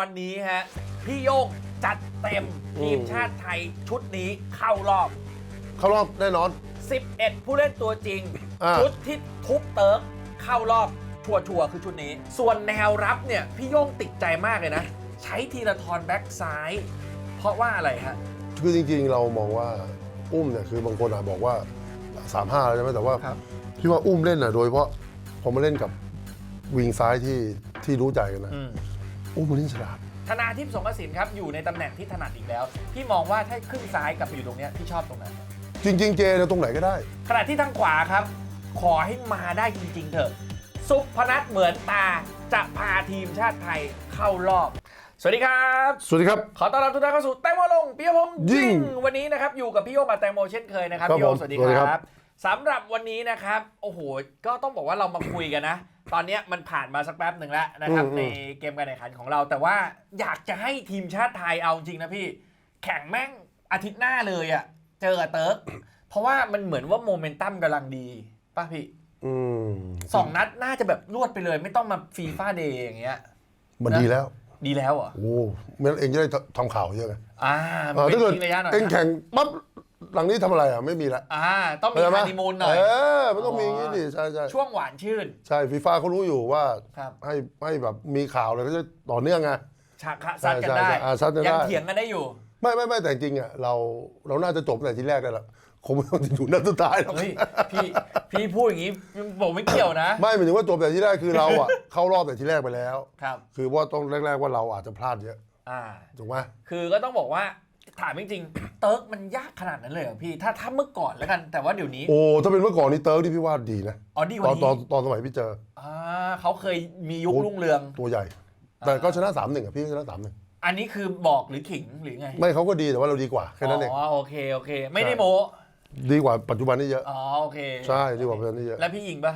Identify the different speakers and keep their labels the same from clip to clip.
Speaker 1: วันนี้ฮะพี่โย่งจัดเต็มทีมชาติไทยชุดนี้เข้ารอบ
Speaker 2: เข้ารอบแน่นอน
Speaker 1: 11 ผู้เล่นตัวจริง
Speaker 2: อ่า
Speaker 1: ชุดที่ทุบเติร์กเข้ารอบชัวร์ๆคือชุดนี้ ส่วนแนวรับเนี่ย พี่โย่งติดใจมากเลยนะ ใช้ทีละทอนแบ็กซ้าย เพราะว่าอะไรฮะ
Speaker 2: คือจริงๆ เรามองว่าอุ้มเนี่ยคือบางคนอาจบอกว่า3ามห้าใช่ไหมแต่ว่า
Speaker 1: ครับ
Speaker 2: พี่ว่าอุ้มเล่นน่ะโดยเฉพาะพอมาเล่นกับวิงซ้ายที่ที่รู้ใจกันนะ
Speaker 1: อืม
Speaker 2: อุ้มมันเล่นฉลาด
Speaker 1: ธนาทิพย์สงกระสินครับอยู่ในตำแหน่งที่ถนัดอีกแล้วพี่มองว่าถ้าขึ้นซ้ายกลับไปอยู่ตรงเนี้ยพี่ชอบตรงนั้น
Speaker 2: จริง ๆ เจเนี่ยตรงไหนก็ได้
Speaker 1: ขณะที่ทางขวาครับ ขอให้มาได้จริง ๆ เถอะ สุพนัทเหมือนตาจะพาทีมชาติไทยเข้ารอบ สวัสดีครับ
Speaker 2: สวัสดีครับ
Speaker 1: ขอต้อนรับทุกท่านเข้าสู่แตงโมลงปิยพงศ์
Speaker 2: ยิ่
Speaker 1: ยิ่ง
Speaker 2: ง
Speaker 1: วันนี้นะครับอยู่กับพี่โยงกับแตงโมเช่นเคยนะครับ
Speaker 2: ครับ
Speaker 1: พี่โยง
Speaker 2: ผม
Speaker 1: สวัสดี
Speaker 2: สวัสดี
Speaker 1: ค
Speaker 2: ครั
Speaker 1: รับ บสำหรับวันนี้นะครับ โอ้โห ก็ต้องบอกว่าเรามาคุยกันนะ ตอนเนี้ยมันผ่านมาสักแป๊บหนึ่งแล้วนะครับ
Speaker 2: อืมอืม
Speaker 1: ในเกมการแข่งขันของเรา แต่ว่าอยากจะให้ทีมชาติไทยเอาจริงนะพี่ แข่งแม่งอาทิตย์หน้าเลยอะเจอกับเติร์กเพราะว่ามันเหมือนว่าโมเมนตัมกำลังดีป่ะพี่
Speaker 2: อืม
Speaker 1: สองนัดน่าจะแบบรวดไปเลย ไม่ต้องมาฟีฟ่าเดย์อย่างเงี้ย
Speaker 2: มัน
Speaker 1: นะ
Speaker 2: ดีแล้ว
Speaker 1: ดีแล้วเหรอ
Speaker 2: โอ้ไม่งั้นเองจะได้ทำข่าวเยอะไง
Speaker 1: อ่า
Speaker 2: เออ
Speaker 1: เป็น
Speaker 2: ถ้าเกิด
Speaker 1: ทิ้งระยะหน่อย
Speaker 2: เอง
Speaker 1: นะ
Speaker 2: แข่งปั๊บ หลังนี้ทำอะไรอะไม่มีละ
Speaker 1: อ่าต้องมี
Speaker 2: เข้าใจไห
Speaker 1: ฮันนีมูนหน่อย
Speaker 2: เออมันต้องมีอย่างนี้ดิใช่ใช่
Speaker 1: ช่วงหวานชื่น
Speaker 2: ใช่ฟีฟ่าเขารู้อยู่ว่า
Speaker 1: ครับ
Speaker 2: ให้ให้แบบมีข่าวอะไรก็จะต่อเนื่องไง
Speaker 1: ฉากคะซัดกัน
Speaker 2: ใช่
Speaker 1: ได้
Speaker 2: ใช่อ่าซัดกันได้
Speaker 1: ยังเถียงกันได้อยู่
Speaker 2: ไม่ไม่ไม่แต่จริงอะเราเราน่าจะจบตั้งแต่ทีแรกได้ละคงไม่ต้องถึงนัดสุดท้ายหรอก
Speaker 1: เฮ้ย พี่ พี่พูดอย่างนี้ผมไม่เกี่ยวนะ
Speaker 2: ไม่หมายถึงว่าจบแต่ที่แรกคือเราอะ เข้ารอบแต่ที่แรกไปแล้ว
Speaker 1: ครับ
Speaker 2: คือว่าต้องแรก ๆว่าเราอาจจะพลาดเยอะ
Speaker 1: อ่า
Speaker 2: ถูกไหม
Speaker 1: คือก็ต้องบอกว่า ถามจริงๆเติร์กมันยากขนาดนั้นเลยเหรอพี่ ถ้าถ้าเมื่อก่อนแล้วกัน แต่ว่าเดี๋ยวนี้
Speaker 2: โอ้ถ้าเป็นเมื่อก่อนนี่เติร์กที่พี่ว่าดีนะ
Speaker 1: อ๋อดีก
Speaker 2: ต
Speaker 1: ว่า
Speaker 2: อนตอน
Speaker 1: นี้
Speaker 2: ตอนสมัยพี่เจอ
Speaker 1: อ่าเขาเคยมียุค
Speaker 2: โอ้
Speaker 1: รุ่งเรือง
Speaker 2: ตัวใหญ่ แต่ก็ชนะสามหนึ่งอะพี่ก็ชนะสามหนึ่ง
Speaker 1: อันนี้คือบอกหรือขิงหรือไง
Speaker 2: ไม่เขาก็ดีแต่ว่าเราดีกว่าแค่นั้นเอง
Speaker 1: อ๋อโอเคโอเค ไม่ได้
Speaker 2: ใช่
Speaker 1: โม
Speaker 2: ดีกว่าปัจจุบันนี่เยอะ
Speaker 1: อ๋อโอเค
Speaker 2: ใช่ดีกว่าปัจจุบันนี่เยอะ
Speaker 1: แล้วพี่ยิงปะ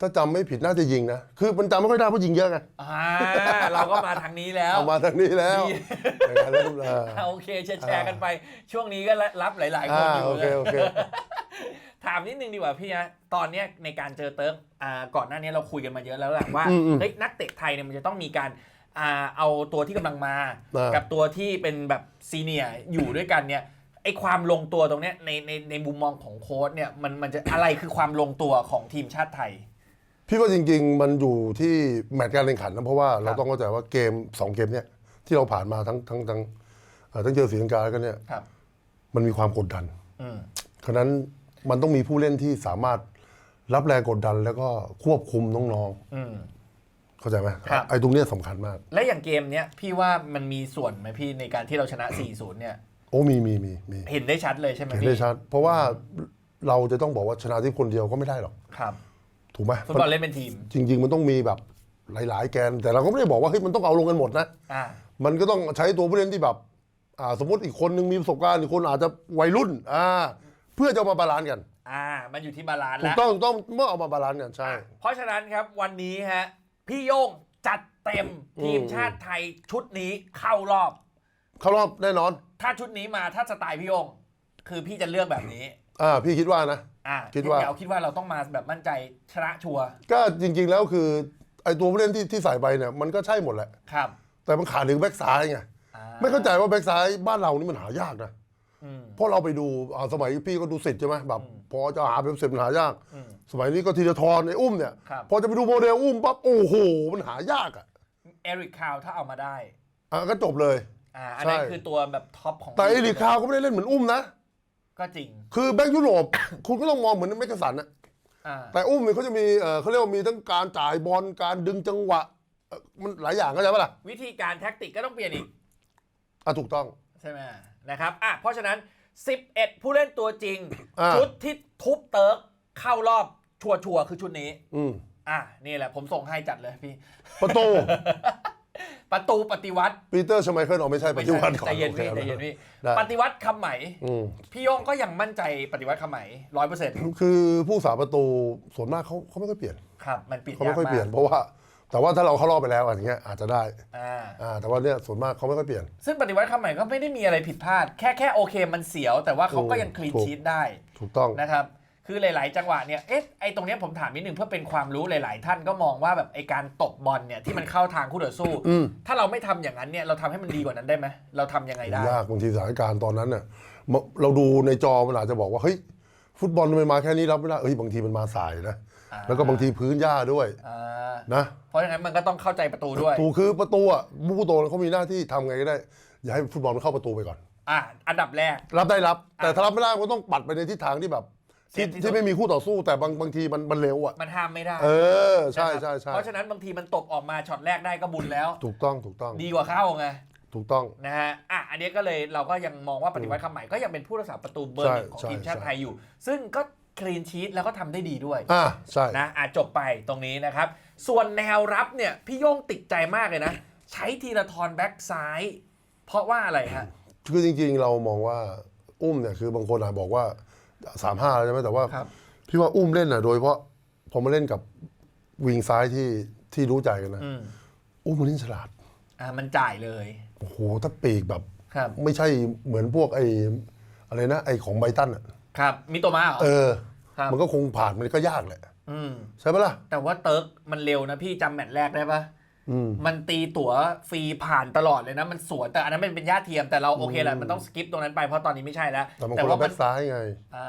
Speaker 2: ถ้าจำไม่ผิดน่าจะยิงนะ คือมันจำไม่ค่อยได้เพราะยิงเยอะไง
Speaker 1: อ่าเราก็มาทางนี้แล้ว
Speaker 2: เอามาทางนี้แล้ว
Speaker 1: ดี
Speaker 2: อย่างนั้นแล้วเออ
Speaker 1: โอเคแชร์แชร์กันไป ช่วงนี้ก็รับหลาย ๆ คน
Speaker 2: อ่า
Speaker 1: อยู่
Speaker 2: โอเคโอเค
Speaker 1: ถามนิดนึงดีกว่าพี่นะตอนเนี้ยในการเจอเติร์กอ่าก่อนหน้านี้เราคุยกันมาเยอะแล้วแหละว่า
Speaker 2: อืมอืม
Speaker 1: เฮ้ยนักเตะไทยเนี่ยมันจะต้องมีการอ่าเอาตัวที่กำลังมา
Speaker 2: อ่ากั
Speaker 1: กับตัวที่เป็นแบบซีเนียร์อยู่ด้วยกันเนี่ยไอความลงตัวตรงเนี้ยในในในมุมมองของโค้ชเนี่ยมันมันจะอะไรคือความลงตัวของทีมชาติไทย
Speaker 2: พี่ว่าจริง ๆ มันอยู่ที่แมตช์การแข่งขันนะเพราะว่าเราต้องเข้าใจว่าเกมสองเกมเนี้ยที่เราผ่านมาทั้งทั้งทั้งเอ่อทั้งเจอศรีลังกาแล้วก็เนี่ย
Speaker 1: ครับ
Speaker 2: มันมีความกดดัน
Speaker 1: อืม
Speaker 2: ฉะนั้นมันต้องมีผู้เล่นที่สามารถรับแรงกดดันแล้วก็ควบคุมน้อง
Speaker 1: อืม
Speaker 2: ๆ เข้าใจไหม
Speaker 1: ครับ
Speaker 2: ไอ้ตรงเนี้ยสำคัญมาก
Speaker 1: และอย่างเกมเนี้ยพี่ว่ามันมีส่วนไหมพี่ในการที่เราชนะ 4-0 เนี่ย
Speaker 2: โอ้มีมีมีมี
Speaker 1: เห็นได้ชัดเลยใช่ไหม
Speaker 2: เห็น
Speaker 1: พี่
Speaker 2: ได้ชัด เพราะว่าเราจะต้องบอกว่าชนะที่คนเดียวก็ไม่ได้หรอก
Speaker 1: ครับ
Speaker 2: ถูกไหม
Speaker 1: ฟุตบอลเล่นเป็นทีม
Speaker 2: จริง ๆ มันต้องมีแบบหลาย ๆ แกน แต่เราก็ไม่ได้บอกว่าเฮ้ยมันต้องเอาลงกันหมดนะ
Speaker 1: อ่า
Speaker 2: มันก็ต้องใช้ตัวผู้เล่นที่แบบอ่าสมมติอีกคนนึงมีประสบการณ์อีกคนอาจจะวัยรุ่นอ่าเพื่อจะเอามาบาลานซ์กัน
Speaker 1: อ่า มันอยู่ที่บาลานซ์
Speaker 2: ถู
Speaker 1: แล้
Speaker 2: ก
Speaker 1: ว
Speaker 2: ต้องถูกต้องเมื่อเอามาบาลานซ์กันใช่
Speaker 1: เพราะฉะนั้นครับวันนี้ฮะพี่โย่งจัดเต็ม
Speaker 2: อืม
Speaker 1: ทีมชาติไทยชุดนี้เข้ารอบ
Speaker 2: เข้ารอบแน่นอน
Speaker 1: ถ้าชุดนี้มาถ้าสไตล์พี่โย่งคือพี่จะเลือกแบบนี้
Speaker 2: อ่าพี่คิดว่านะ
Speaker 1: อ่า
Speaker 2: คิดว่า
Speaker 1: เดี๋ยวคิดว่าเราต้องมาแบบมั่นใจชนะชัวร์
Speaker 2: ก็จริง ๆ แล้วคือไอ้ตัวผู้เล่นที่ที่ใส่ไปเนี่ยมันก็ใช่หมดแหละ
Speaker 1: ครับ
Speaker 2: แต่มันขาดถึงแบ็กซ้ายไง
Speaker 1: อ่า
Speaker 2: ไม่เข้าใจว่าแบ็กซ้ายบ้านเรานี่มันหายากนะ
Speaker 1: อืม
Speaker 2: เพราะเราไปดูอ่าสมัยพี่ก็ดูสิทธิ์ใช่ไหมแบบพอจะหาเป็นเสร็จมันหายาก
Speaker 1: อืม
Speaker 2: สมัยนี้ก็ธีรทรในอุ้มเนี่ย
Speaker 1: ครับ
Speaker 2: พอจะไปดูโมเดลอุ้มปั๊บโอ้โหมันหายากอะ
Speaker 1: เอริกคาวถ้าเอามาได้
Speaker 2: อะก็จบเลย
Speaker 1: อ่า อันนั้น
Speaker 2: ใช่
Speaker 1: คือตัวแบบท็อปของ
Speaker 2: แต่เอลิคาวก็ไม่ได้เล่นเหมือนอุ้มนะ
Speaker 1: ก็จริง
Speaker 2: คือแบ็กยุโรป คุณก็ต้องมองเหมือนแมกกาสันนะ
Speaker 1: อ่า
Speaker 2: แต่อุ้มเนี่ยเขาจะมีเอ่อเขาเรียกว่ามีทั้งการจ่ายบอลการดึงจังหวะเอ่อมันหลายอย่างเข้าใจปะล่ะ
Speaker 1: วิธีการแท็กติกก็ต้องเปลี่ยนอีก
Speaker 2: อะถูกต้อง
Speaker 1: ใช่ไหมนะครับอะเพราะฉะนั้น 11 ผู้เล่นตัวจริง
Speaker 2: อ่า
Speaker 1: ชุดที่ทุบเติร์กเข้ารอบชัวร์ๆคือชุดนี้
Speaker 2: อืม
Speaker 1: อะนี่แหละผมส่งให้จัดเลยพี่
Speaker 2: ประตู
Speaker 1: ประตูปฏิวัติ
Speaker 2: ปีเตอร์ชไมเคิลเอาไม่ใช่ป
Speaker 1: ไม่
Speaker 2: ฏิ
Speaker 1: ใช่
Speaker 2: วัติก่อน
Speaker 1: ใจเย็นพี่
Speaker 2: โอค
Speaker 1: ใจเย็นพี่
Speaker 2: ได้
Speaker 1: ปฏิวัติคำไหม
Speaker 2: อืม
Speaker 1: พี่โยงก็ยังมั่นใจปฏิวัติคำไหมร้อยเปอร์เซ็นต์
Speaker 2: คือผู้สาประตูส่วนมากเขาเขาไม่ค่อยเปลี่ยน
Speaker 1: ครับมันปิด
Speaker 2: เขา
Speaker 1: ยา
Speaker 2: ไม่
Speaker 1: ก
Speaker 2: ค่อย
Speaker 1: มา
Speaker 2: เปลี่ยน
Speaker 1: ก
Speaker 2: เพราะว่าแต่ว่าถ้าเราเข้ารอบไปแล้วอย่างเงี้ยอาจจะได้
Speaker 1: อ่า
Speaker 2: อ่าแต่ว่าเนี่ยส่วนมากเขาไม่ค่อยเปลี่ยน
Speaker 1: ซึ่งปฏิวัติคำใหม่ก็ไม่ได้มีอะไรผิดพลาด แค่แค่โอเคมันเสียว แต่ว่าเขาก็ยัง
Speaker 2: ถูก
Speaker 1: คลีน
Speaker 2: ถูก
Speaker 1: ชีตได้
Speaker 2: ถูกต้อง
Speaker 1: นะครับ คือหลาย ๆ จังหวะเนี่ยเอ๊ะไอตรงเนี้ยผมถามนิดนึงเพื่อเป็นความรู้หลาย ๆ ท่านก็มองว่าแบบไอการตบบอลเนี่ยที่มันเข้าทางคู่ต่อสู้
Speaker 2: อืม
Speaker 1: ถ้าเราไม่ทำอย่างนั้นเนี่ยเราทำให้มันดีกว่านั้นได้ไหมเราทำยังไงได้
Speaker 2: ยากบางทีสถานการณ์ตอนนั้นเนี่ยมเราดูในจอมันอาจจะบอกว่าเฮ้ยฟุตบอลมันมาแค่นี้รับไม่ได้เอ้ยบางทีมันมาสายนะ
Speaker 1: อ่า
Speaker 2: แล้วก็บางทีพื้นหญ้าด้วย
Speaker 1: อ่า
Speaker 2: นะ
Speaker 1: เพราะฉะนั้นมันก็ต้องเข้าใจประตูด้วย
Speaker 2: ถูกคือประตูอะผู้โตเขามีหน้าที่ทำไงก็ได้ อย่าให้ฟุตบอลมันเข้าประตูไปก่อน
Speaker 1: อะอันดับแรก
Speaker 2: รับได้รับ แต่ถ้ารับไม่ได้มันก็ต้องปัดไปในทิศทางที่แบบ ที่
Speaker 1: เซฟที่สุด
Speaker 2: ที่ไม่มีคู่ต่อสู้แต่บางบางทีมันมันเร็วอะ
Speaker 1: มันห้ามไม่ได้
Speaker 2: เออ ใช่
Speaker 1: นะครับ
Speaker 2: ใช่ใช่
Speaker 1: เพราะฉะนั้นบางทีมันตบออกมาช็อตแรกได้ก็บุญแล้ว
Speaker 2: ถูกต้องถูกต้อง
Speaker 1: ดีกว่าเข้าไง
Speaker 2: ถูกต้อง
Speaker 1: นะฮะอะอันนี้ก็เลยเราก็ยังมองว่าปฏิวัติคำใหม่ก็ยังเป็นผู้รักษาประตูเบอร์หนึ่งของ
Speaker 2: ใช่
Speaker 1: ทีมชาติ
Speaker 2: ใช่
Speaker 1: ไทยอยู่ ซึ่งก็คลีนชีตแล้วก็ทำได้ดีด้วย
Speaker 2: อ่าใช่
Speaker 1: นะอะจบไปตรงนี้นะครับ ส่วนแนวรับเนี่ยพี่โย่งติดใจมากเลยนะ ใช้ทีละทอนแบ็กซ้าย เพราะว่าอะไรฮะ
Speaker 2: คือจริงๆ เรามองว่าอุ้มเนี่ยคือบางคนอาจบอกว่า สามห้าใช่ไหมแต่ว่า
Speaker 1: ครับ
Speaker 2: พี่ว่าอุ้มเล่นน่ะโดยเฉพราะพอมาเล่นกับวิงซ้ายที่ที่รู้ใจกันนะ
Speaker 1: อืม
Speaker 2: อุ้มมันเล่นฉลาด
Speaker 1: อะมันจ่ายเลย
Speaker 2: โอ้โหถ้าปีกแบบ
Speaker 1: ครับ
Speaker 2: ไม่ใช่เหมือนพวกไอ้อะไรนะ ไอ้ของไบตันอะ
Speaker 1: ครับมีตัวมาเหรอ
Speaker 2: เออ
Speaker 1: ครับ
Speaker 2: มันก็คงผ่านมันก็ยากแหละ
Speaker 1: อืม
Speaker 2: ใช่ปะล่ะ
Speaker 1: แต่ว่าเติร์กมันเร็วนะพี่จำแมตช์แรกได้ปะ
Speaker 2: อื ม
Speaker 1: มันตีตั๋วฟรีผ่านตลอดเลยนะ มันสวนแต่อันนั้นมันเป็นญาติเทียมแต่เราโอเคแหละมันต้องสกิปตรงนั้นไปเพราะตอนนี้ไม่ใช่แล้ว
Speaker 2: แต่มันคนละแบ็
Speaker 1: มั
Speaker 2: คซ้ายไง
Speaker 1: อ่า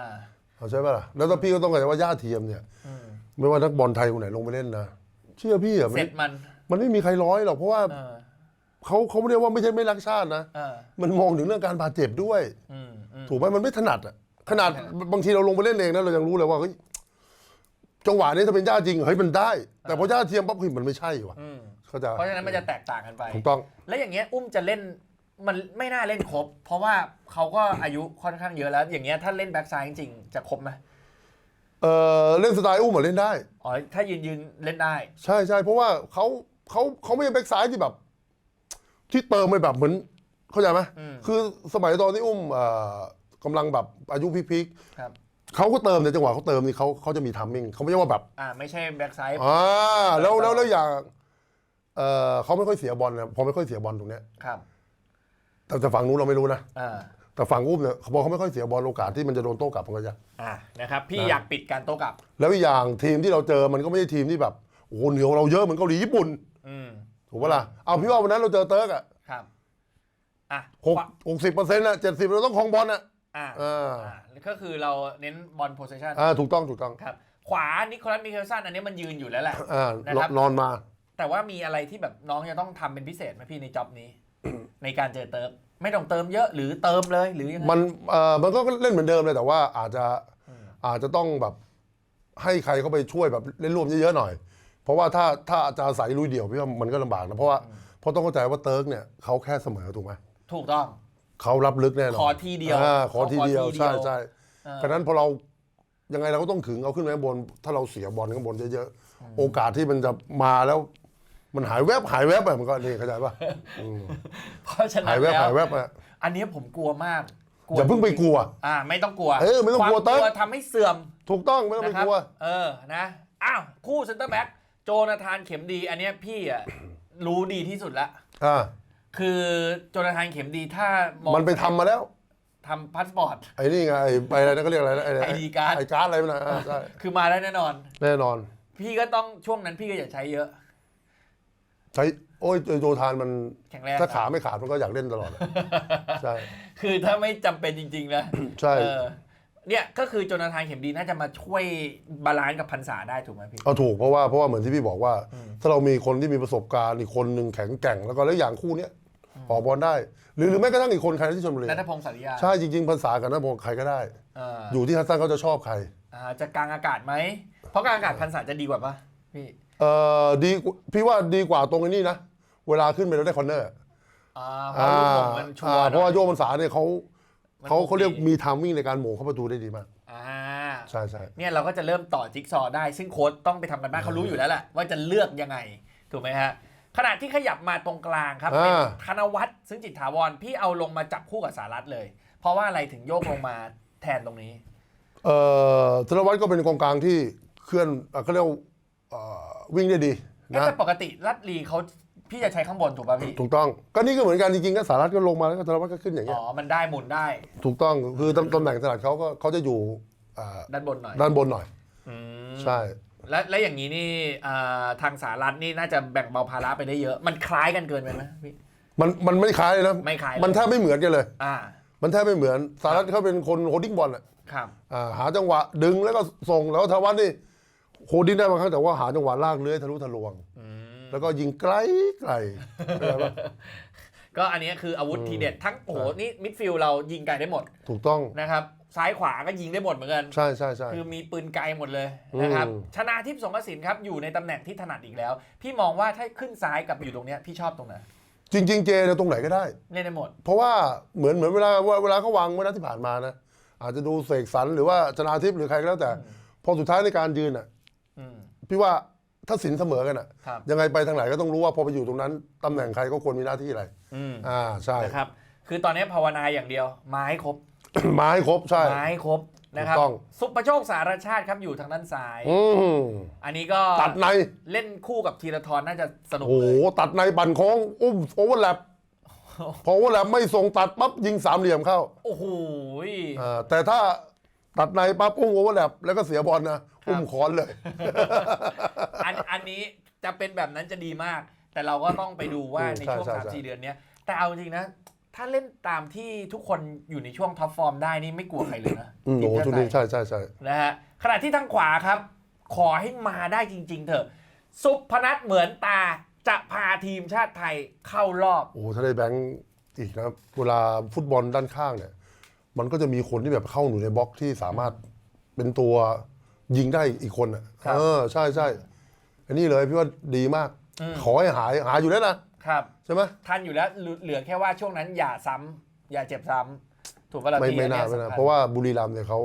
Speaker 2: เอาใช่ปะล่ะแล้วถ้าพี่ก็ต้องเข้าใจว่าย่าเทียมเนี่ย
Speaker 1: อืม
Speaker 2: ไม่ว่านักบอลไทยคนไหนลงไปเล่นนะเชื่อพี่อะมั
Speaker 1: เส
Speaker 2: น
Speaker 1: ร็จมัน
Speaker 2: มันไม่มีใครร้อยหรอกเพราะว่า
Speaker 1: เออ
Speaker 2: เขาเขาไม่ได้ว่าไม่ใช่ไม่รักชาตินะ
Speaker 1: เออ
Speaker 2: มันมองถึงเรื่องการบาดเจ็บด้วย
Speaker 1: อืมอืม
Speaker 2: ถูกไหมมันไม่ถนัดอะขนาดบางทีเราลงไปเล่นเองนะเรายังรู้เลยว่าเฮ้ย จังหวะนี้ถ้าเป็นย่าจริงเฮ้ยมันได้ แต่พอย่าเทียมปั๊บเฮ้ยมันไม่ใช่ว่ะ
Speaker 1: อืม
Speaker 2: เขาใจะ
Speaker 1: เพราะฉะนั้นมันจะแตกต่างกันไป
Speaker 2: ถูกต้อง
Speaker 1: แล้วอย่างเงี้ยอุ้มจะเล่นมันไม่น่าเล่นครบ เพราะว่าเขาก็อายุค่อนข้างเยอะแล้ว อย่างเงี้ยถ้าเล่นแบ็กซ้ายจริงๆจะครบไหม
Speaker 2: เออเล่นสไตล์อุ้มอะเล่นได้
Speaker 1: อ๋อถ้ายืนยืนเล่นได้
Speaker 2: ใช่ใช่เพราะว่าเขาเขาเขาไม่ใช่แบ็กซ้ายที่แบบ ที่เติมไปแบบเหมือน เข้าใจไหม
Speaker 1: อืม
Speaker 2: คือสมัยตอนที่อุ้มเอ่อกำลังแบบอายุพีค
Speaker 1: ครับ
Speaker 2: ๆ เขาก็เติมในจังหวะเขาเติมนี่เขาเขาจะมีทัมมิ่งเขาไม่ใช่ว่าแบบ
Speaker 1: อ่าไม่ใช่แบ็กซ้าย
Speaker 2: อ่าแล้วแล้วแล้วอย่างเออเขาไม่ค่อยเสียบอลนะพอไม่ค่อยเสียบอลตรงเนี้ย
Speaker 1: ครับ
Speaker 2: แต่แต่ฝั่งนู้นเราไม่รู้นะ
Speaker 1: อ่า
Speaker 2: แต่ฝั่งอุ้มเนี่ยพอเขาไม่ค่อยเสียบอลโอกาสที่มันจะโดนโต้กลับมันก็จะ
Speaker 1: อ่านะครับพี่
Speaker 2: นะ
Speaker 1: อยากปิดการโต้กลับ
Speaker 2: แล้วอีกอย่างทีมที่เราเจอมันก็ไม่ใช่ทีมที่แบบโอ้โหเหนียวเราเยอะเหมือนเกาหลีญี่ปุ่น
Speaker 1: อืม
Speaker 2: ถูกปะล่ะเอาพี่ว่าวันนั้นเราเจอเติร์กอะ
Speaker 1: ครับอะ
Speaker 2: หกหกสิบเปอร์เซ็นต์อะเจ็ดสิบเราต้องครองบอลอะ
Speaker 1: อ่า
Speaker 2: อ่า
Speaker 1: อ่า ก็คือเราเน้นบอลโพส s ชัน
Speaker 2: อ่าถูกต้องถูกต้อง
Speaker 1: ครับ ขวานิโคลัสมิเคลสันอันนี้มันยืนอยู่แล้วแหละ
Speaker 2: อ่า
Speaker 1: นะครับ
Speaker 2: นอนมา
Speaker 1: แต่ว่ามีอะไรที่แบบน้องจะต้องทำเป็นพิเศษไหมพี่ในจ็อบนี้ ในการเจอเติร์กไม่ต้องเติมเยอะหรือเติมเลยหรือยังไง
Speaker 2: มันเอ่อมันก็เล่นเหมือนเดิมเลยแต่ว่าอาจจะอาจจะต้องแบบให้ใครเข้าไปช่วยแบบเล่นร่วมเยอะๆหน่อย เพราะว่าถ้าถ้าจะอาศัยลุยเดี่ยวพี่ว่ามันก็ลำบากนะเพราะว่าเพราะต้องเข้าใจว่าเติร์กเนี่ยเขาแค่เสมอถูกไหม
Speaker 1: ถูกต้อง
Speaker 2: เขารับลึกแน่นอน
Speaker 1: ขอทีเดียวา
Speaker 2: ขอทีเดียว
Speaker 1: ขอทีเดียว
Speaker 2: ใช่ใช่
Speaker 1: เออ
Speaker 2: ฉะนั้นพอเรายังไงเราก็ต้องขึงเอาขึ้นไปข้างบน ถ้าเราเสียบอลข้างบนเยอะๆ โอกาสที่มันจะมาแล้ว มันหายแวบหายแวบไปมันก็นี่เข้าใจป่ะอืม
Speaker 1: เพราะฉะนั้
Speaker 2: หาย
Speaker 1: น
Speaker 2: แวบ
Speaker 1: แล้ว
Speaker 2: หายแวบอะ
Speaker 1: อันนี้ผมกลัวมาก
Speaker 2: อย่าเพิ่งไปกลัว
Speaker 1: อ่า ไม่ต้องกลัว
Speaker 2: เออไม่ต้องกลัว
Speaker 1: ความ
Speaker 2: เติร์
Speaker 1: ก
Speaker 2: ก
Speaker 1: ลัวทำให้เสื่อม
Speaker 2: ถูกต้องไม่ต้องไป
Speaker 1: นะครั
Speaker 2: กลัว
Speaker 1: เออ นะ อ้าว คู่เซนเตอร์แบ็กโจนาธานเข็มดี อันเนี้ยพี่อะ รู้ดีที่สุดละ
Speaker 2: อ่า
Speaker 1: คือโจนาธานเข็มดีถ้ามอง
Speaker 2: มันไปทำมาแล้ว
Speaker 1: ทำพาสปอร์ต
Speaker 2: ไอ้นี่ไงไอ้ไปอะไรนะก็เรียกอะไรนะไอ้
Speaker 1: ID card
Speaker 2: ไอ้การ์ดอะไรมันนะอ่าใช่
Speaker 1: คือมาได้แน่นอน
Speaker 2: แน่นอน
Speaker 1: พี่ก็ต้องช่วงนั้นพี่ก็อย่าใช้เยอะ
Speaker 2: ใช้โอ้ยโจทานมัน
Speaker 1: แข็งแรง
Speaker 2: ถ้าขาไม่ขาดมันก็อยากเล่นตลอดอะใช่
Speaker 1: คือถ้าไม่จำเป็นจริง ๆ นะ
Speaker 2: ใช่
Speaker 1: เออเนี่ยก็คือโจนาธานเข็มดีน่าจะมาช่วยบาลานซ์กับพันษาได้ถูกไหมพี่
Speaker 2: เอาถูกเพราะว่าเพราะว่าเหมือนที่พี่บอกว่า ถ้าเรามีคนที่มีประสบการณ์อีกคนหนึ่งแข็งแกร่งแล้วก็แล้วอย่างคู่เนี้ย ออกบอลได้ หรือหรือแม้กระทั่งอีกคนใครที่ชมบุรี
Speaker 1: นัทพงศ์สาริยา
Speaker 2: ใช่จริง ๆภาษากับนัทพงศ์ใครก็ได้
Speaker 1: เออ
Speaker 2: อยู่ที่ฮัสซันเขาจะชอบใคร
Speaker 1: อ่าจะกลางอากาศไหม เพราะกลางอากาศพันษาจะดีกว่าปะพี่
Speaker 2: เอ่อดีกว่าพี่ว่าดีกว่าตรงไอ้นี้นะ เวลาขึ้นไปแล้วได้คอร์เนอร์
Speaker 1: อ่าเพราะลูกโป่งมันชัว
Speaker 2: อ่า
Speaker 1: ร์
Speaker 2: เพราะว่า
Speaker 1: ห
Speaker 2: โย
Speaker 1: น่อย
Speaker 2: มันสาเนี่ยเขา
Speaker 1: มัน
Speaker 2: เขาเขาเรียก
Speaker 1: ดี
Speaker 2: มีทามมิ่งในการโหม่งเข้าประตูได้ดีมาก
Speaker 1: อ่า
Speaker 2: ใช่ใช่
Speaker 1: เนี่ยเราก็จะเริ่มต่อจิ๊กซอว์ได้ ซึ่งโค้ชต้องไปทำกันบ้านเขารู้อยู่แล้วแหละว่าจะเลือกยังไง ถูกไหมฮะ ขณะที่ขยับมาตรงกลางครับ เป็น
Speaker 2: อ่า
Speaker 1: ธนวัฒน์ซึ่งจิตถาวรพี่เอาลงมาจับคู่กับสารัตเลย เพราะว่าอะไรถึงโยกลงมาแทนตรงนี้
Speaker 2: เอ่อธนวัฒน์ก็เป็นกองกลางที่เคลื่อนเอ่อเขาเรียกว่าเอ่อวิ่งได้ดี
Speaker 1: เอ๊ะ
Speaker 2: นะ
Speaker 1: แต่ปกติรัตลีเขาพี่จะใช้ข้างบนถูกป่ะพี่
Speaker 2: ถูกต้อง ก็นี่ก็เหมือนกันจริงๆก็สารัตก็ลงมาแล้วก็ธนวัฒน์ก็ขึ้นอย่าง
Speaker 1: อ๋
Speaker 2: เงี้
Speaker 1: อยมันได้หมุนได้
Speaker 2: ถูกต้องคือตำตำแหน่งถนัดเขาก็เขาจะอยู่อ่า
Speaker 1: ด้านบนหน่อย
Speaker 2: ด้านบนหน่อย
Speaker 1: อืม
Speaker 2: ใช่
Speaker 1: และและอย่างนี้นี่อ่าทางสหรัฐนี่น่าจะแบ่งเบาภาระไปได้เยอะ มันคล้ายกันเกินไปไหมพี่
Speaker 2: มันมันไม่คล้ายเลยนะ
Speaker 1: ไม่คล้ายเลย
Speaker 2: มันแทบไม่เหมือนกันเลย
Speaker 1: อ่า
Speaker 2: มันแทบไม่เหมือนสหรัฐเขาเป็นคนโฮดดิ้งบอลอะ
Speaker 1: ครับ
Speaker 2: อ่าหาจังหวะดึงแล้วก็ส่งแล้วทวัฒน์นี่โฮดดิ้งได้บางครั้งแต่ว่าหาจังหวะลากเลื้อยทะลุทะลวง แล้วก็ยิงไกลไกลเข้าใจปะ
Speaker 1: ก็อันนี้คืออาวุธทีเด็ดทั้งโอ้โหนี่มิดฟิลด์เรายิงไกลได้หมด
Speaker 2: ถูกต้อง
Speaker 1: นะครับ ซ้ายขวาก็ยิงได้หมดเหมือนกัน
Speaker 2: ใช่ใช่ใช่
Speaker 1: คือมีปืนไกลหมดเลยนะครับ
Speaker 2: อืม
Speaker 1: ชนาทิพย์สงกระสินครับอยู่ในตำแหน่งที่ถนัดอีกแล้ว พี่มองว่าถ้าขึ้นซ้ายกับอยู่ตรงเนี้ยพี่ชอบตรงไหน
Speaker 2: จริง ๆ เจเนี่ยตรงไหนก็ได้
Speaker 1: เล่นได้หมด
Speaker 2: เพราะว่าเหมือนเหมือนเวลาเวลาเขาวางเมื่อนัดที่ผ่านมานะ อาจจะดูเสกสรรหรือว่าชนาทิพย์หรือใครก็แล้วแต่ พอสุดท้ายในการยืนอะ
Speaker 1: อืม
Speaker 2: พี่ว่าถ้าสินเสมอกันอะ
Speaker 1: ครับ
Speaker 2: ยังไงไปทางไหนก็ต้องรู้ว่าพอไปอยู่ตรงนั้นตำแหน่งใครก็ควรมีหน้าที่อะไร
Speaker 1: อืม
Speaker 2: อ่าใช่
Speaker 1: นะครับ คือตอนนี้ภาวนาอย่างเดียวมาให้ครบ
Speaker 2: มาให้ครบใช่
Speaker 1: มาให้ครบนะครับ
Speaker 2: ถูกต้อง
Speaker 1: สุประโชคสารชาติครับอยู่ทางด้านซ้าย
Speaker 2: อืม
Speaker 1: อันนี้ก็
Speaker 2: ตัดใน
Speaker 1: เล่นคู่กับธีรทรน่าจะสนุก
Speaker 2: โอ้โห
Speaker 1: เลย
Speaker 2: ตัดในบั่นโค้ง อุ้มโอเวอร์แลปพอโอเวอร์แลปไม่ส่งตัดปั๊บยิงสามเหลี่ยมเข้า
Speaker 1: โอ้โห
Speaker 2: อ่าแต่ถ้าตัดในปั๊บอุ้มโอเวอร์แลปแล้วก็เสียบอลนะ อุ้มคอนเลย
Speaker 1: อันอันนี้จะเป็นแบบนั้นจะดีมาก แต่เราก็ต้องไปดูว่า
Speaker 2: อืม
Speaker 1: ใน
Speaker 2: ใช่
Speaker 1: ช่วง
Speaker 2: ใช่
Speaker 1: สาม
Speaker 2: ใช่
Speaker 1: สี่เดือนเนี้ยแต่เอาจริงนะ ถ้าเล่นตามที่ทุกคนอยู่ในช่วงท็อปฟอร์มได้นี่ไม่กลัวใครเลยนะ
Speaker 2: อืม
Speaker 1: ที
Speaker 2: โอ้
Speaker 1: ม
Speaker 2: โห
Speaker 1: ชา
Speaker 2: ชุด
Speaker 1: ติไท
Speaker 2: นี้
Speaker 1: ย
Speaker 2: ใช่ใช่ใช่
Speaker 1: นะฮะขณะที่ทางขวาครับ ขอให้มาได้จริง ๆ เถอะ สุพนัทเหมือนตาจะพาทีมชาติไทยเข้ารอบ
Speaker 2: โอ้โหถ้าได้แบงค์อีกนะเวลาฟุตบอลด้านข้างเนี่ย มันก็จะมีคนที่แบบเข้าอยู่ในบล็อกที่สามารถเป็นตัวยิงได้อีกคนอะ
Speaker 1: ครับ
Speaker 2: เออ ใช่ใช่อันนี้เลยพี่ว่าดีมาก
Speaker 1: อืม
Speaker 2: ขอให้หายหายอยู่แล้วนะ ครับใช่ไหม
Speaker 1: ทันอยู่แล้วเหลือเหลือแค่ว่าช่วงนั้นอย่าซ้ำอย่าเจ็บซ้ำถูกปะล่ะ
Speaker 2: ไม่
Speaker 1: พี่
Speaker 2: ไม่น่า
Speaker 1: อั
Speaker 2: ไม่
Speaker 1: สำ
Speaker 2: น่า
Speaker 1: คัญ
Speaker 2: เพราะว่าบุรีรัมย์เนี่ยเขา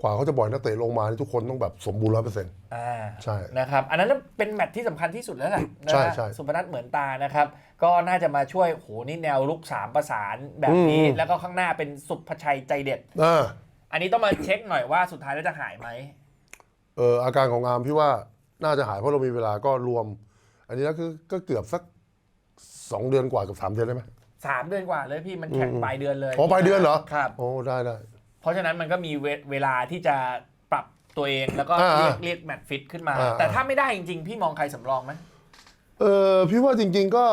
Speaker 2: กว่าเขาจะปล่อยนักเตะลงมานี่ทุกคนต้องแบบสมบูรณ์ร้อยเปอร์เซ็นต์
Speaker 1: อ่า
Speaker 2: ใช่
Speaker 1: นะครับ อันนั้นเป็นแมตช์ที่สำคัญที่สุดแล้วแหละนะ
Speaker 2: ใช่
Speaker 1: ฮะ
Speaker 2: ใช่
Speaker 1: สุพนัทเหมือนตานะครับ ก็น่าจะมาช่วยโหนี่แนวลุกสามประสานแบบนี้
Speaker 2: อืม
Speaker 1: แล้วก็ข้างหน้าเป็นสุภชัยใจเด็ด
Speaker 2: อ่า
Speaker 1: อันนี้ต้องมาเช็คหน่อยว่าสุดท้ายแล้วจะหายไหม
Speaker 2: เอออาการของอาร์มพี่ว่าน่าจะหายเพราะเรามีเวลาก็รวม อันนี้แล้วคือก็เกือบสัก สองเดือนกว่ากับสามเดือนได้ไหม
Speaker 1: สามเดือนกว่าเลยพี่มันแข่ง
Speaker 2: อืม
Speaker 1: ปลายเดือนเลย
Speaker 2: อ๋อปลายเดือนเหรอ
Speaker 1: ครับ
Speaker 2: โอ้ได้ได้
Speaker 1: เพราะฉะนั้นมันก็มีเวเวลาที่จะปรับตัวเองแล้วก็
Speaker 2: อ่า
Speaker 1: เรียกเรียกแมตช์ฟิตขึ้นมา
Speaker 2: อ่า
Speaker 1: แต่ถ้าไม่ได้จริงๆ พี่มองใครสำรองไหม
Speaker 2: เออพี่ว่าจริง ๆก็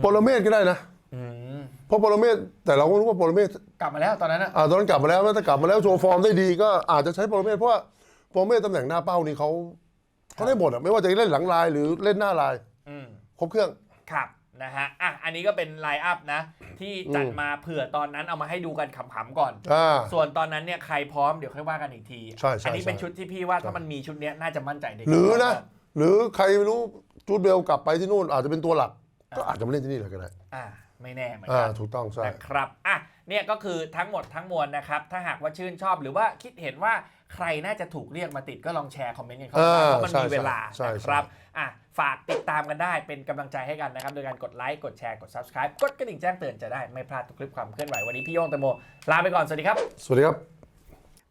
Speaker 2: โปรเมศก็ได้นะ
Speaker 1: อืม
Speaker 2: เพราะโปรเมศแต่เราก็รู้ว่าโปรเมศ
Speaker 1: กลับมาแล้วตอนนั้นอะ
Speaker 2: อ่าตอนนั้นกลับมาแล้วนะถ้ากลับมาแล้วโชว์ฟอร์มได้ดีก็อาจจะใช้โปรเมศเพราะว่าโปรเมศตำแหน่งหน้าเป้านี่เขา เขาได้หมดอะไม่ว่าจะเล่นหลังลายหรือเล่นหน้าลาย
Speaker 1: อืม
Speaker 2: ครบเครื่อง
Speaker 1: ครับนะฮะอะอันนี้ก็เป็นไลน์อัพนะ ที่จัด
Speaker 2: อืม
Speaker 1: มาเผื่อตอนนั้นเอามาให้ดูกันขำๆก่อน
Speaker 2: อ่า
Speaker 1: ส่วนตอนนั้นเนี่ยใครพร้อมเดี๋ยวค่อยว่ากันอีกที
Speaker 2: ใช่ใช่
Speaker 1: อันี้เป็น
Speaker 2: ใช่
Speaker 1: ชุดที่พี่ว่าถ้ามันมีชุดเนี้ยน่าจะมั่นใจได้
Speaker 2: หรือนะ หรือใครไม่รู้จูดเบลกลับไปที่นู่นอาจจะเป็นตัวหลัก ก็อาจจะมาเล่นที่นี่เลยก็ได้
Speaker 1: อ่าไม่แน่เหมือน
Speaker 2: อ่า
Speaker 1: กัน
Speaker 2: ถูกต้องใช่
Speaker 1: นะครับอะเนี่ยก็คือทั้งหมดทั้งมวลนะครับ ถ้าหากว่าชื่นชอบหรือว่าคิดเห็นว่าใครน่าจะถูกเรียกมาติดก็ลองแชร์คอมเมนต์กันเข้ามา
Speaker 2: อ่า
Speaker 1: เพราะมัน
Speaker 2: ใช่
Speaker 1: มีเวลา
Speaker 2: ใช่ใช่
Speaker 1: นะครับอะฝากติดตามกันได้เป็นกำลังใจให้กันนะครับ โดยการกดไลค์กดแชร์กด subscribe กดกระดิ่งแจ้งเตือนจะได้ไม่พลาดทุกคลิปความเคลื่อนไหววันนี้พี่โยงแตงโมลาไปก่อนสวัสดีครับ
Speaker 2: สวัสดีครับ